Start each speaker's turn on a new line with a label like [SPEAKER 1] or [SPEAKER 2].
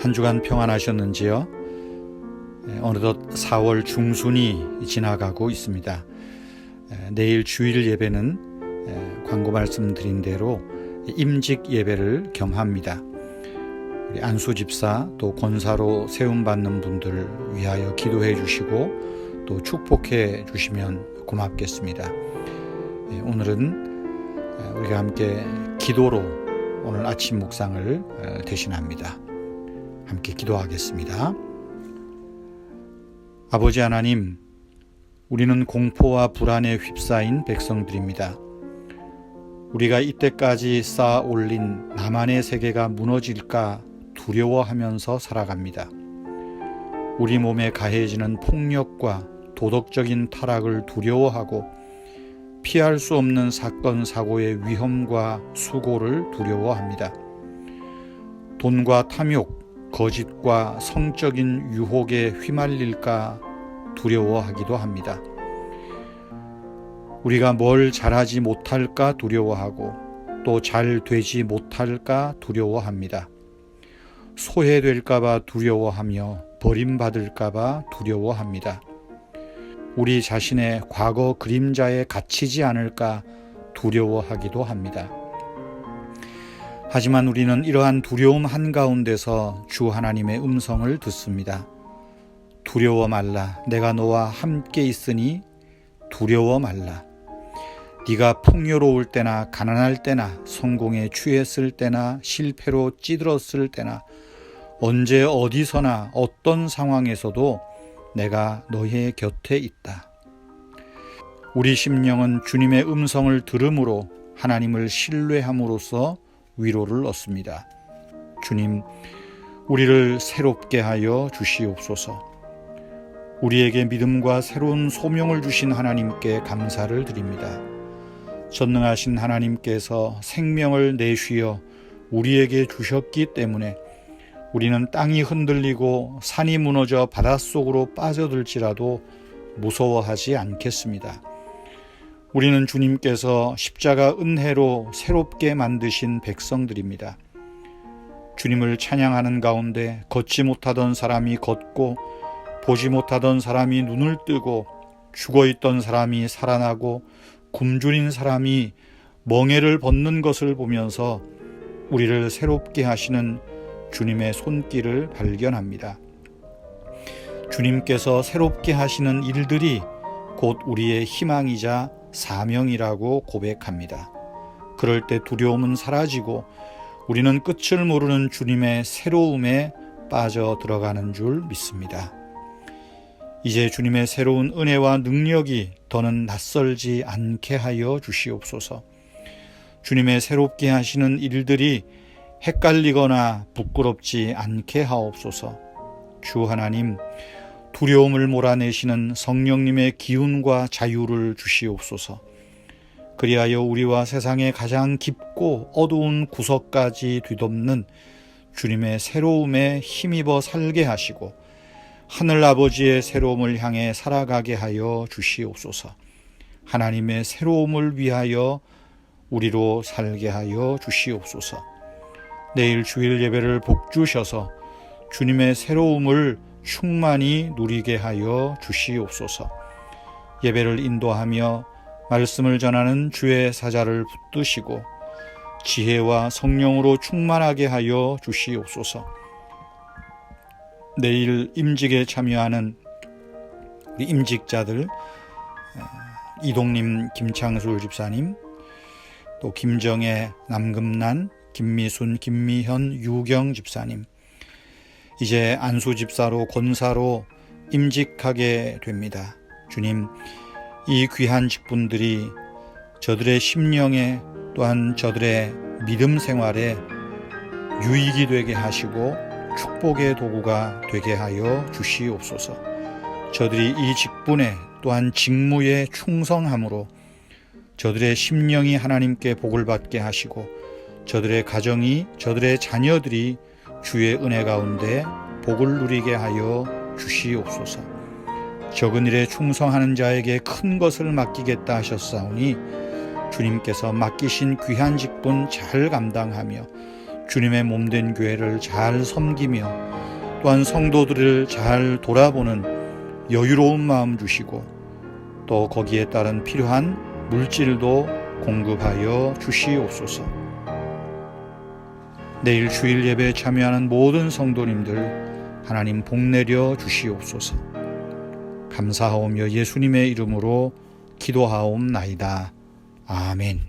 [SPEAKER 1] 한 주간 평안하셨는지요? 예, 어느덧 4월 중순이 지나가고 있습니다. 예, 내일 주일 예배는 예, 광고 말씀드린 대로 임직 예배를 겸합니다. 안수 집사 또 권사로 세움 받는 분들 위하여 기도해 주시고 또 축복해 주시면 고맙겠습니다. 예, 오늘은 우리가 함께 기도로 오늘 아침 묵상을 어, 대신합니다. 함께 기도하겠습니다. 아버지 하나님, 우리는 공포와 불안에 휩싸인 백성들입니다. 우리가 이때까지 쌓아 올린 나만의 세계가 무너질까 두려워하면서 살아갑니다. 우리 몸에 가해지는 폭력과 도덕적인 타락을 두려워하고 피할 수 없는 사건, 사고의 위험과 수고를 두려워합니다. 돈과 탐욕, 거짓과 성적인 유혹에 휘말릴까 두려워하기도 합니다. 우리가 뭘 잘하지 못할까 두려워하고 또 잘 되지 못할까 두려워합니다. 소외될까봐 두려워하며 버림받을까봐 두려워합니다. 우리 자신의 과거 그림자에 갇히지 않을까 두려워하기도 합니다. 하지만 우리는 이러한 두려움 한가운데서 주 하나님의 음성을 듣습니다. 두려워 말라. 내가 너와 함께 있으니 두려워 말라. 네가 풍요로울 때나 가난할 때나 성공에 취했을 때나 실패로 찌들었을 때나 언제 어디서나 어떤 상황에서도 내가 너의 곁에 있다. 우리 심령은 주님의 음성을 들음으로 하나님을 신뢰함으로써 위로를 얻습니다. 주님, 우리를 새롭게 하여 주시옵소서. 우리에게 믿음과 새로운 소명을 주신 하나님께 감사를 드립니다. 전능하신 하나님께서 생명을 내쉬어 우리에게 주셨기 때문에 우리는 땅이 흔들리고 산이 무너져 바닷속으로 빠져들지라도 무서워하지 않겠습니다. 우리는 주님께서 십자가 은혜로 새롭게 만드신 백성들입니다. 주님을 찬양하는 가운데 걷지 못하던 사람이 걷고 보지 못하던 사람이 눈을 뜨고 죽어 있던 사람이 살아나고 굶주린 사람이 멍에를 벗는 것을 보면서 우리를 새롭게 하시는 주님의 손길을 발견합니다. 주님께서 새롭게 하시는 일들이 곧 우리의 희망이자 사명이라고 고백합니다. 그럴 때 두려움은 사라지고 우리는 끝을 모르는 주님의 새로움에 빠져 들어가는 줄 믿습니다. 이제 주님의 새로운 은혜와 능력이 더는 낯설지 않게 하여 주시옵소서. 주님의 새롭게 하시는 일들이 헷갈리거나 부끄럽지 않게 하옵소서. 주 하나님, 두려움을 몰아내시는 성령님의 기운과 자유를 주시옵소서. 그리하여 우리와 세상의 가장 깊고 어두운 구석까지 뒤덮는 주님의 새로움에 힘입어 살게 하시고 하늘 아버지의 새로움을 향해 살아가게 하여 주시옵소서. 하나님의 새로움을 위하여 우리로 살게 하여 주시옵소서. 내일 주일 예배를 복주셔서 주님의 새로움을 충만히 누리게 하여 주시옵소서. 예배를 인도하며 말씀을 전하는 주의 사자를 붙드시고 지혜와 성령으로 충만하게 하여 주시옵소서. 내일 임직에 참여하는 우리 임직자들 이동님, 김창술 집사님, 또 김정혜, 남금란, 김미순, 김미현, 유경 집사님, 이제 안수 집사로 권사로 임직하게 됩니다. 주님, 이 귀한 직분들이 저들의 심령에 또한 저들의 믿음 생활에 유익이 되게 하시고 축복의 도구가 되게 하여 주시옵소서. 저들이 이 직분에 또한 직무에 충성함으로 저들의 심령이 하나님께 복을 받게 하시고 저들의 가정이 저들의 자녀들이 주의 은혜 가운데 복을 누리게 하여 주시옵소서. 적은 일에 충성하는 자에게 큰 것을 맡기겠다 하셨사오니 주님께서 맡기신 귀한 직분 잘 감당하며 주님의 몸된 교회를 잘 섬기며 또한 성도들을 잘 돌아보는 여유로운 마음 주시고 또 거기에 따른 필요한 물질도 공급하여 주시옵소서. 내일 주일 예배에 참여하는 모든 성도님들 하나님 복 내려 주시옵소서. 감사하오며 예수님의 이름으로 기도하옵나이다. 아멘.